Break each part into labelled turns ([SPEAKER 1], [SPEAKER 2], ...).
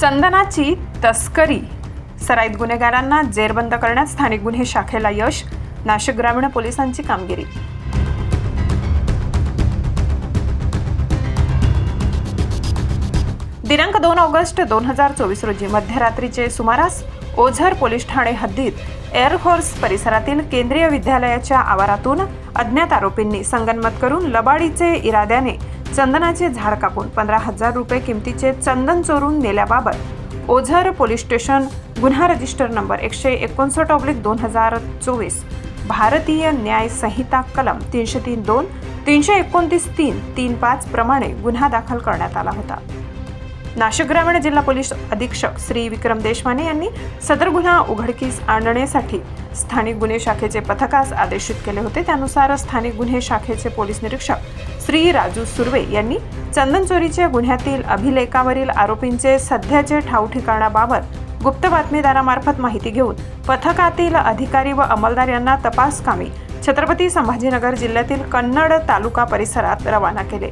[SPEAKER 1] चंदनाची तस्करी. सराईत गुन्हेगारांना जेरबंद करण्यात स्थानिक गुन्हे शाखेला यश नाशिक ग्रामीण पोलिसांची कामगिरी. दिनांक दोन ऑगस्ट दोन हजार चोवीस रोजी मध्यरात्रीचे सुमारास ओझर पोलीस ठाणे हद्दीत एअरफोर्स परिसरातील केंद्रीय विद्यालयाच्या आवारातून अज्ञात आरोपींनी संगनमत करून लबाडीचे इराद्याने चंदनाचे झाड कापून पंधरा हजार रुपये किमतीचे चंदन चोरून नेल्याबाबत ओझर पोलीस स्टेशन गुन्हा रजिस्टर नंबर एकशे एकोणसाठ ऑब्लिक दोन हजार चोवीस भारतीय न्याय संहिता कलम तीनशे तीन दोन तीनशे एकोणतीस तीन तीन पाच प्रमाणे गुन्हा दाखल करण्यात आला होता. नाशिक ग्रामीण जिल्हा पोलीस अधीक्षक श्री विक्रम देशमाने यांनी सदर गुन्हा उघडकीस आणण्यासाठी स्थानिक गुन्हे शाखेचे पथकास आदेशित केले होते. त्यानुसार स्थानिक गुन्हे शाखेचे पोलीस निरीक्षक श्री राजू सुर्वे यांनी चंदन चोरीच्या गुन्ह्यातील अभिलेखावरील आरोपींचे सध्याचे ठाव ठिकाणाबाबत गुप्त बातमीदारामार्फत माहिती घेऊन पथकातील अधिकारी व अंमलदार यांना तपास कामी छत्रपती संभाजीनगर जिल्ह्यातील कन्नड तालुका परिसरात रवाना केले.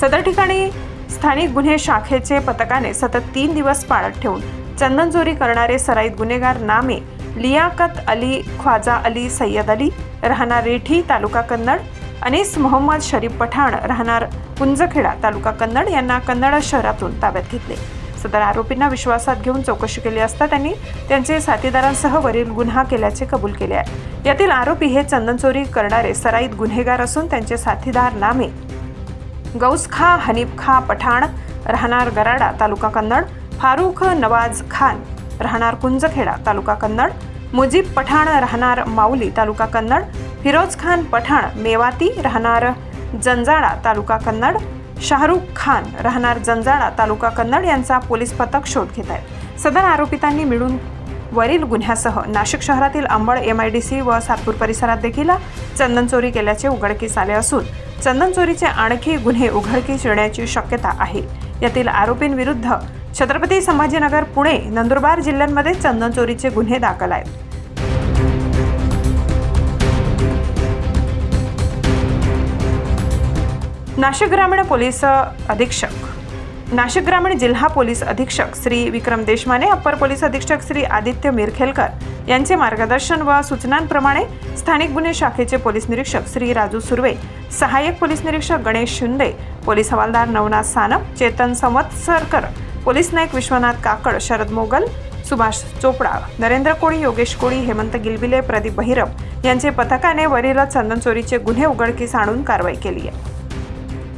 [SPEAKER 1] सदर ठिकाणी स्थानिक गुन्हे शाखेचे पथकाने सतत तीन दिवस पाळत ठेवून चंदन चोरी करणारे सराईत गुन्हेगार नामे लियाकत अली ख्वाजा अली सय्यद अली राहणार रेठी तालुका कन्नड अनिस मोहम्मद शरीफ पठाण राहणार कुंजखेडा तालुका कन्नड यांना कन्नड शहरातून ताब्यात घेतले. सदर आरोपींना विश्वासात घेऊन चौकशी केली असता त्यांनी त्यांचे साथीदारांसह वरील गुन्हा केल्याचे कबूल केले आहे. यातील आरोपी हे चंदन चोरी करणारे सराईत गुन्हेगार असून त्यांचे साथीदार नामे गौस खा हनीफ खा पठाण राहणार गराडा तालुका कन्नड फारुख नवाज खान राहणार कुंजखेडा तालुका कन्नड मुजीब पठाण राहणार माऊली तालुका कन्नड फिरोज खान पठाण मेवाती राहणार जंजाळा तालुका कन्नड शाहरुख खान राहणार जंजाळा तालुका कन्नड यांचा पोलीस पथक शोध घेत आहे. सदर आरोपितांनी मिळून वरील गुन्ह्यासह नाशिक शहरातील Ambad M I D C व सातपूर परिसरात देखील चंदन चोरी केल्याचे उघडकीस आले असून चंदन चोरीचे आणखी गुन्हे उघडकीस येण्याची शक्यता आहे. यातील आरोपींविरुद्ध छत्रपती संभाजीनगर पुणे नंदुरबार जिल्ह्यांमध्ये चंदन चोरीचे गुन्हे दाखल आहेत. नाशिक ग्रामीण पोलीस अधीक्षक नाशिक ग्रामीण जिल्हा पोलीस अधीक्षक श्री विक्रम देशमाने अप्पर पोलीस अधीक्षक श्री आदित्य मिरखेलकर यांचे मार्गदर्शन व सूचनांप्रमाणे स्थानिक गुन्हे शाखेचे पोलीस निरीक्षक श्री राजू सुर्वे सहाय्यक पोलीस निरीक्षक गणेश शिंदे पोलीस हवालदार नवनाथ सानप चेतन संवत्सरकर पोलीस नायक विश्वनाथ काकड शरद मोगल सुभाष चोपडा नरेंद्र कोळी योगेश कोळी हेमंत गिलबिले प्रदीप भैरव यांचे पथकाने वरील चंदन चोरीचे गुन्हे उघडकीस आणून कारवाई केली आहे.